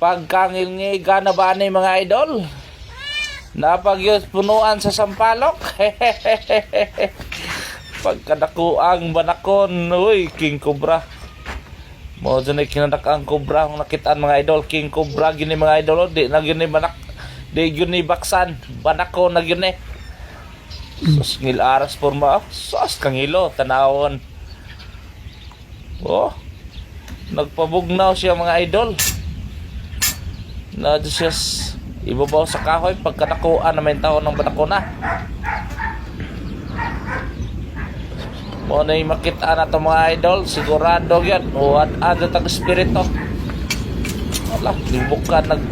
Pagkangilngiga na ba ni mga idol? Napagyos punuan sa sampalok. Pagkadakuang banakon, uy, King Cobra. Mo dyan ay kinanak ang Cobra ang nakitaan mga idol. King Cobra gini mga idol, oh. di na gini banak. Di gini baksan, banako na gini. Sus ngil aras porma, sus kangilo, tanawon. Oh, nagpabugnaw siya mga idol. Na siya s- ibabaw sa kahoy pagkanakuan na may tao ng banakona. Mo na makita na to mga idol, sigurado yan. O at ano tag espiritu. Wala, libukan nag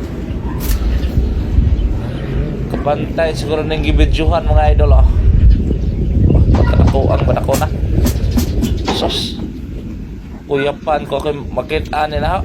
kapantay siguro ng gibidyuhan mga idol oh. Pagkanakuan banakona. Sus. Uyapan ko kay makita nila